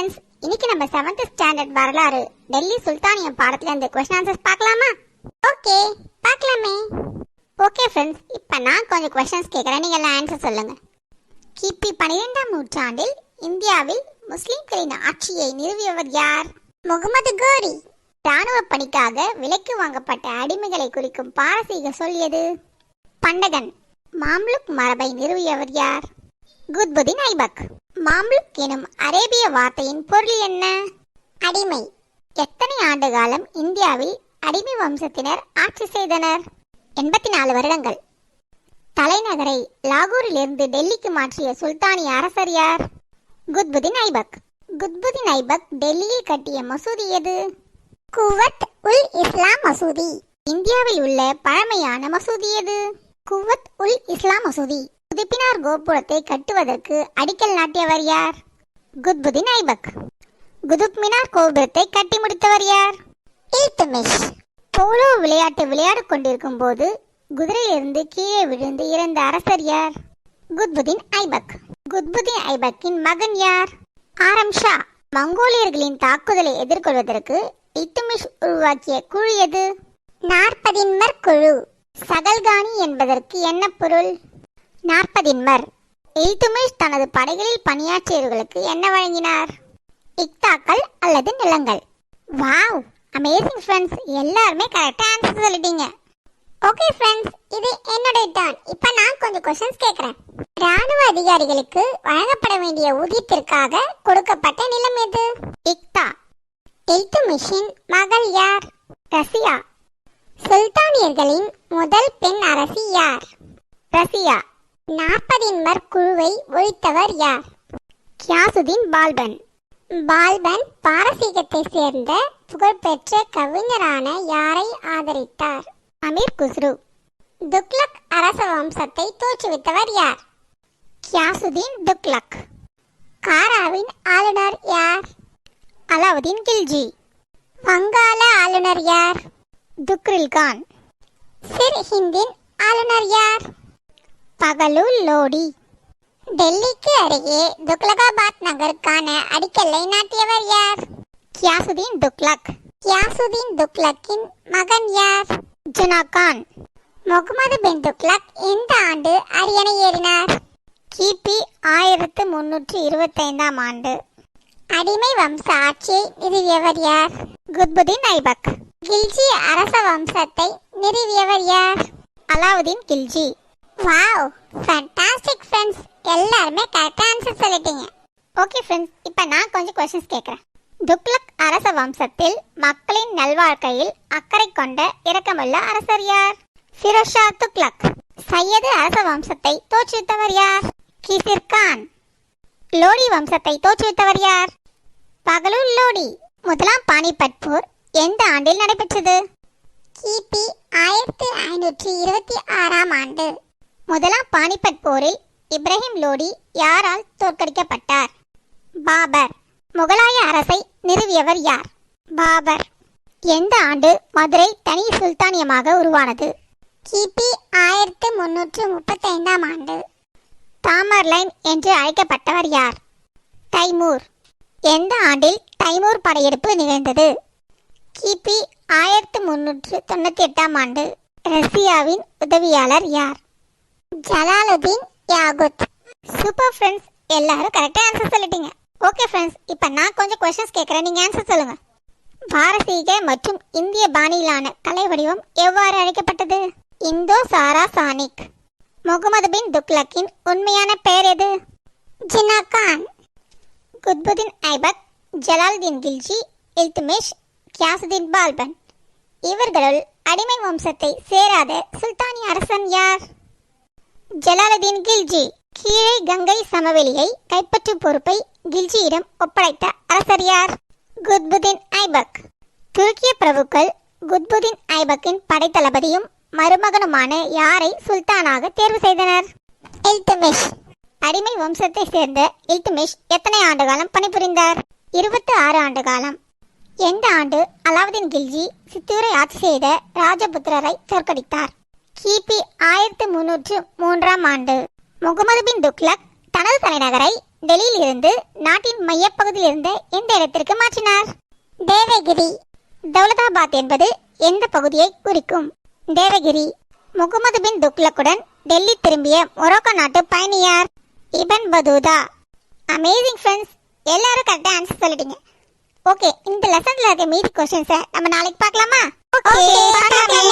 Students இன்னைக்கு நம்ம seventh standard வரலாறு டெல்லி சுல்தானியம் பாடத்துல இருந்து கொஸ்டின் ஆன்சர்ஸ் பார்க்கலாமா? ஓகே பார்க்கலாமே. ஓகே ஃப்ரெண்ட்ஸ் இப்போ நான் கொஞ்சம் கொஸ்டின்ஸ் கேட்குறேன் நீங்கள் எல்லாம் ஆன்சர் சொல்லுங்க. கிபி பன்னிரெண்டாம் நூற்றாண்டில் இந்தியாவில் முஸ்லிம்களின் ஆட்சியை நிறுவியவர் யார்? முகமது கோரி. ராணுவ பணிக்காக விலைக்கு வாங்கப்பட்ட அடிமைகளை குறிக்கும் பாரசீக சொல் எது? பண்டகன். மாம்லுக் மரபை நிறுவியவர் யார்? குத்புதீன் ஐபக். மாம்லுக் எனும் அரேபிய வார்த்தையின் பொருள் என்ன? அடிமை. எத்தனை ஆண்டு காலம் இந்தியாவில் அடிமை வம்சத்தினர் ஆட்சி செய்தனர்? எண்பத்தி நாலு வருடங்கள். தலைநகரை லாகூரிலிருந்து டெல்லிக்கு மாற்றிய சுல்தானிய அரசர் யார்? குத்புதீன் ஐபக். குத்புதீன் ஐபக் டெல்லியில் கட்டிய மசூதி எது? குவத் உல் இஸ்லாம் மசூதி. இந்தியாவில் உள்ள பழமையான மசூதி எது? குவத் உல் இஸ்லாம் மசூதி. குதுப்பினார் கோபுரத்தை கட்டுவதற்கு அடிக்கல் நாட்டியவர் யார்? குத்புதீன் ஐபக். குதுப் மினார் கோபுரத்தை கட்டி முடித்தவர் யார்? இல்துமிஷ். போலோ விளையாட்டு விளையாடிக் கொண்டிருக்கும் போது குதிரையிலிருந்து கீழே விழுந்து இறந்த அரசர் யார்? குத்புதீன் ஐபக். குத்புதீன் ஐபக்கின் மகன் யார்? ஆரம் ஷா. மங்கோலியர்களின் தாக்குதலை எதிர்கொள்வதற்கு இத்துமிஷ் உருவாக்கிய குழு எது? நாற்பதின்மர் குழு. சகல்கானி என்பதற்கு என்ன பொருள்? நாற்பதின்மர் இல்துமிஷ் தனது படைகளில் பணியாற்றியவர்களுக்கு என்ன வழங்கினார்? இக்தாக்கள் அல்லது நிலங்கள். வாவ்! அமேசிங் ஃப்ரெண்ட்ஸ் எல்லாருமே கரெக்டாக ஆன்சர் சொல்லிட்டீங்க. ஓகே ஃப்ரெண்ட்ஸ் இது என்னுடைய டர்ன் இப்போ நான் கொஞ்சம் கொஷின்ஸ் கேட்குறேன் ராணுவ அதிகாரிகளுக்கு வழங்கப்பட வேண்டிய ஊதியத்திற்காக கொடுக்கப்பட்ட நிலம் எது? இக்தா. இல்துமிஷின் மகள் யார்? ரசியா. சுல்தானியர்களின் முதல் பெண் அரசி யார்? ரசியா. நாற்பதின்மர் குழுவை ஒழித்தவர் யார்? கியாசுதீன் பால்பன். பால்பன் பாரசீகத்தை சேர்ந்த புகழ்பெற்ற கவிஞரான யாரை ஆதரித்தார்? அமீர் குஸ்ரு. துக்லக் அரச வம்சத்தை தோற்றுவித்தவர் யார்? கியாசுதீன் துக்லக் காராவின் ஆளுநர் யார்? அலாவுதீன் கில்ஜி. வங்காள ஆளுநர் யார்? துக்ரில் கான் சிர்ஹிந்தின் ஆளுநர் யார்? பகலூர் லோடி. டெல்லிக்கு அருகே துக்லகாபாத் நகருக்கான அடிக்கல்லை நாட்டியவர் யார்? கியாசுதீன் துக்லக் கியாசுதீன் துக்லக்கின் மகன் யார்? ஜுனா கான் முகமது பின் துக்லக் எந்த ஆண்டு அரியணை ஏறினார். கிபி ஆயிரத்து முன்னூற்றி இருபத்தைந்தாம் ஆண்டு. அடிமை வம்ச ஆட்சியை நிறுவியவர் யார்? குத்புதீன் ஐபக். கில்ஜி அரச வம்சத்தை நிறுவியவர் யார்? Alauddin Khilji. Wow fantastic friends எல்லாருமே கரெக்டாக ஆன்சர் சொல்லிட்டீங்க. ஓகே ஃப்ரெண்ட்ஸ் இப்போ நான் கொஞ்சம் கொஷின்ஸ் கேட்குறேன் துக்லக் அரச வம்சத்தில் மக்களின் நல்வாழ்க்கையில் அக்கறை கொண்ட இரக்கமுள்ள அரசர் யார்? ஃபிரோஷா துக்லக் சையது அரச வம்சத்தை தோற்றுவித்தவர் யார்? கிசிர் கான். லோடி வம்சத்தை தோற்றுவித்தவர் யார்? பகலூர் லோடி. முதலாம் பானிபட் போர் எந்த ஆண்டில் நடைபெற்றது? கிபி ஆயிரத்தி ஐநூற்றி இருபத்தி ஆறாம் ஆண்டு. முதலாம் பானிபட் போரில் இப்ராஹிம் லோடி யாரால் தோற்கடிக்கப்பட்டார்? பாபர் முகலாய அரசை நிறுவியவர் யார்? பாபர் எந்த ஆண்டு மதுரை தனி சுல்தானியமாக உருவானது? கிபி ஆயிரத்து முன்னூற்று முப்பத்தைந்தாம் ஆண்டு. தாமர்லைன் என்று அழைக்கப்பட்டவர் யார்? தைமூர் எந்த ஆண்டில் தைமூர் படையெடுப்பு நிகழ்ந்தது? கிபி ஆயிரத்து முன்னூற்று தொண்ணூற்றி எட்டாம் ஆண்டு ரஷ்யாவின் உதவியாளர் யார்? ஜலாலுதீன் யாகுத். சூப்பர் ஃப்ரெண்ட்ஸ் எல்லாரும் கரெக்டாக ஆன்சர் சொல்லிட்டீங்க. ஓகே ஃப்ரெண்ட்ஸ் இப்போ நான் கொஞ்சம் கொஸ்டின்ஸ் கேட்குறேன் நீங்கள் ஆன்சர் சொல்லுங்கள் பாரசீக மற்றும் இந்திய பாணியிலான கலை வடிவம் எவ்வாறு அழைக்கப்பட்டது? Indo Saracenic. முகமது பின் துக்லக்கின் உண்மையான பெயர் எது? ஜின்னா கான். குத்புதீன் ஐபக் ஜலாலுதீன் கில்ஜி இல்துமிஷ் கியாசுதீன் பால்பன். இவர்களுள் அடிமை வம்சத்தை சேராத சுல்தானிய அரசன் யார்? ஜலாலுதீன் கில்ஜி கீழே கங்கை சமவெளியை கைப்பற்றும் பொறுப்பை கில்ஜியிடம் ஒப்படைத்த அரசர் யார் குத்புதீன் ஐபக். துருக்கிய பிரபுக்கள் குத்புதீன் ஐபக்கின் படைத்தளபதியும் மருமகனுமான யாரை சுல்தானாக தேர்வு செய்தனர்? இல்துமிஷ். அடிமை வம்சத்தை சேர்ந்த இல்துமிஷ் எத்தனை ஆண்டு காலம் பணிபுரிந்தார்? இருபத்தி ஆறு ஆண்டு காலம். எந்த ஆண்டு அலாவுதீன் கில்ஜி சித்தூரை ஆட்சி செய்த ராஜபுத்திரரை தோற்கடித்தார்? கிபி ஆயிரத்தி முன்னூற்று மூன்றாம் ஆண்டு. முகமது பின் துக்லக் தனது தலைநகரை டெல்லியில் இருந்து நாட்டின் மையப்பகுதியில் இருந்த எந்த இடத்திற்கு மாற்றினார். தேவகிரி தௌலதாபாத் என்பது எந்த பகுதியை குறிக்கும்? தேவகிரி முகமது பின் துக்ளக்குடன் டெல்லி திரும்பிய மொரோக்கோ நாட்டு பயணியார் இபன் பதூதா. அமேசிங் ஃப்ரெண்ட்ஸ் எல்லாரும் கரெக்டாக ஆன்சர் சொல்லிட்டீங்க. ஓகே இந்த லெசன்ல இருக்க மீதி கொஸ்டின்ஸை நம்ம நாளைக்கு பார்க்கலாமா? ஓகே